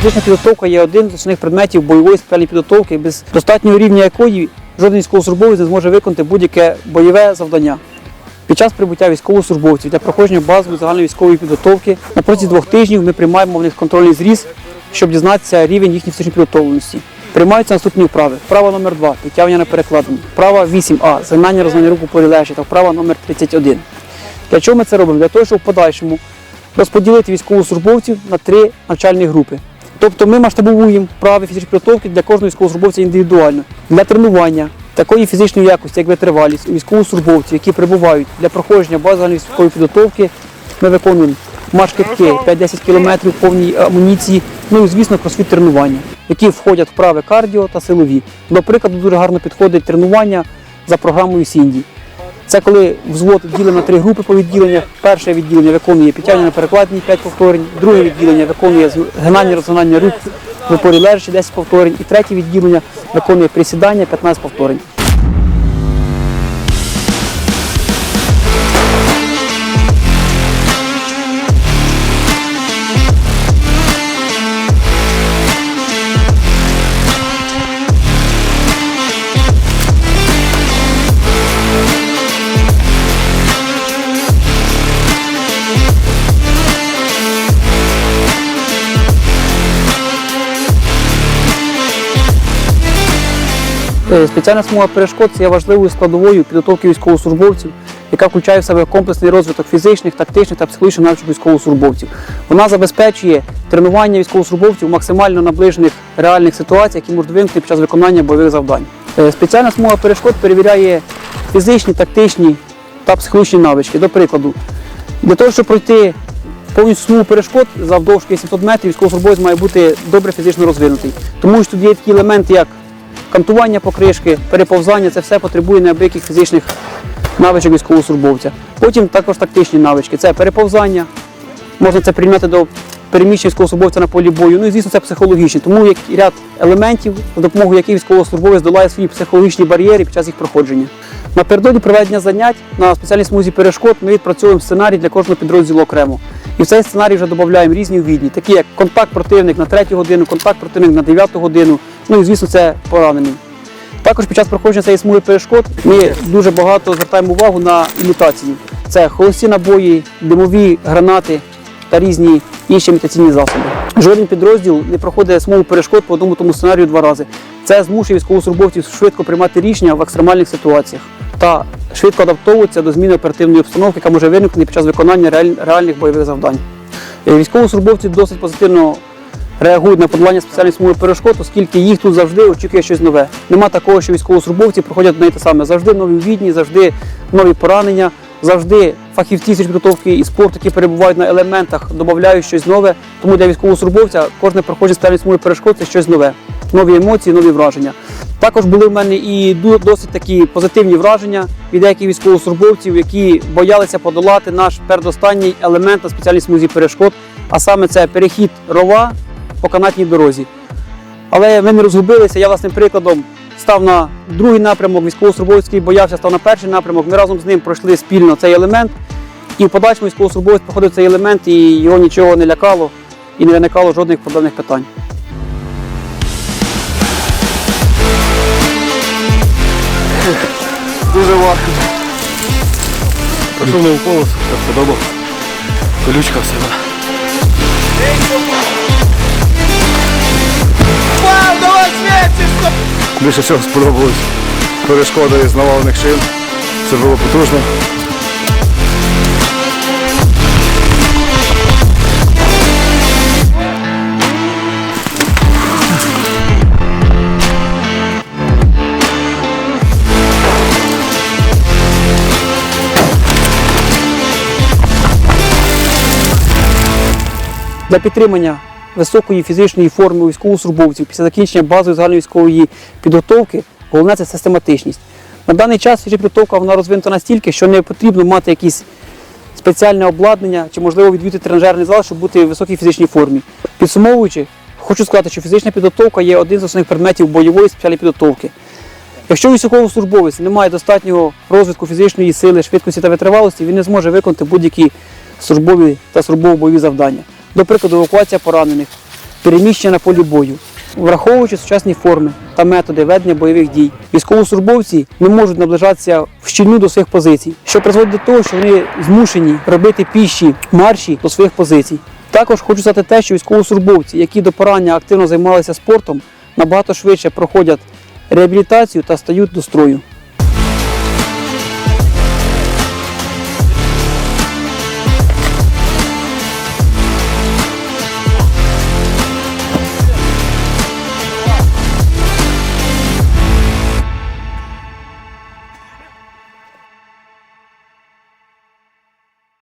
Фізична підготовка є один з основних предметів бойової спеціальної підготовки, без достатнього рівня якої жоден військовослужбовець не зможе виконати будь-яке бойове завдання. Під час прибуття військовослужбовців для проходження базової загальновійськової підготовки на протязі двох тижнів ми приймаємо в них контрольний зріз, щоб дізнатися рівень їхньої фізичної підготовленості. Приймаються наступні вправи. Вправа номер 2 підтягування на перекладину. Вправа 8А Загнання розгнання руку полілежі та вправа номер 31 для чого ми це робимо? Для того, щоб в подальшому розподілити військовослужбовців на три навчальні групи. Тобто ми масштабуємо вправи фізичної підготовки для кожного військовослужбовця індивідуально. Для тренування такої фізичної якості, як витривалість у військовослужбовців, які прибувають для проходження базової військової підготовки, ми виконуємо марш-китки 5-10 км повній амуніції, ну і звісно кросфіт тренування, які входять вправи кардіо та силові. До прикладу дуже гарно підходить тренування за програмою Сінді. Це коли взвод ділимо на три групи по відділеннях. Перше відділення виконує підтягнення на перекладині 5 повторень, друге відділення виконує згинання розгинання рук в опорі лежачі 10 повторень, і третє відділення виконує присідання 15 повторень. Спеціальна смуга перешкод є важливою складовою підготовки військовослужбовців, яка включає в себе комплексний розвиток фізичних, тактичних та психологічних навичок військовослужбовців. Вона забезпечує тренування військовослужбовців в максимально наближених реальних ситуаціях, які можуть виникнути під час виконання бойових завдань. Е, Спеціальна смуга перешкод перевіряє фізичні, тактичні та психологічні навички. До прикладу, для того, щоб пройти повністю смугу перешкод завдовжки 700 метрів, військовослужбовець має бути добре фізично розвинутий. Тому що тут є такі елементи, як кантування покришки, переповзання це все потребує неабияких фізичних навичок військовослужбовця. Потім також тактичні навички це переповзання, можна це прийняти до переміщення військовослужбовця на полі бою. Ну і звісно, це психологічні. Тому є ряд елементів, за допомогою яких військовослужбовець долає свої психологічні бар'єри під час їх проходження. Напередодні проведення занять на спеціальній смузі перешкод ми відпрацьовуємо сценарій для кожного підрозділу окремо. І в цей сценарій вже додаємо різні ввідні, такі як контакт противник на 3 годину, контакт противник на 9 годину, ну і звісно, це поранений. Також під час проходження цієї смуги перешкод ми дуже багато звертаємо увагу на імітацію. Це холості набої, димові гранати та різні інші імітаційні засоби. Жоден підрозділ не проходить смугу перешкод по одному тому сценарію два рази. Це змушує військовослужбовців швидко приймати рішення в екстремальних ситуаціях та швидко адаптовуватися до зміни оперативної обстановки, яка може виникнути під час виконання реаль- реальних бойових завдань. Військовослужбовці досить позитивно реагують на подолання спеціальних смуги перешкод, оскільки їх тут завжди очікує щось нове. Нема такого, що військовослужбовці проходять й те саме. Завжди нові відні, завжди нові поранення, завжди фахівці з підготовки і спорту, які перебувають на елементах, додають щось нове. Тому для військовослужбовця кожне проходження спеціальної смуги перешкод це щось нове. Нові емоції, нові враження. Також були в мене і досить такі позитивні враження від деяких військовослужбовців, які боялися подолати наш передостанній елемент на спеціальній смузі перешкод, а саме це перехід рова по канатній дорозі. Але ми не розгубилися. Я власним прикладом став на другий напрямок, військовослужбовець, який боявся, став на перший напрямок. Ми разом з ним пройшли спільно цей елемент. І в подальшому військовослужбовець проходив цей елемент, і його нічого не лякало і не виникало жодних проблемних питань. Дуже важко. Пішов не в полос, подобав. Колючка все, да. Більше всього сподобалось перешкоди з навалених шин. Це було потужно. Для підтримання високої фізичної форми військовослужбовців після закінчення базової загальної військової підготовки головне це систематичність. На даний час фізична підготовка вона розвинута настільки, що не потрібно мати якісь спеціальне обладнання чи, можливо, відвідати тренажерний зал, щоб бути в високій фізичній формі. Підсумовуючи, хочу сказати, що фізична підготовка є один з основних предметів бойової спеціальної підготовки. Якщо військовослужбовець не має достатнього розвитку фізичної сили, швидкості та витривалості, він не зможе виконати будь-які службові та службово-бойові завдання. До прикладу, евакуація поранених, переміщення на полі бою. Враховуючи сучасні форми та методи ведення бойових дій, військовослужбовці не можуть наближатися вщільну до своїх позицій, що призводить до того, що вони змушені робити піші марші до своїх позицій. Також хочу сказати те, що військовослужбовці, які до поранення активно займалися спортом, набагато швидше проходять реабілітацію та стають до строю.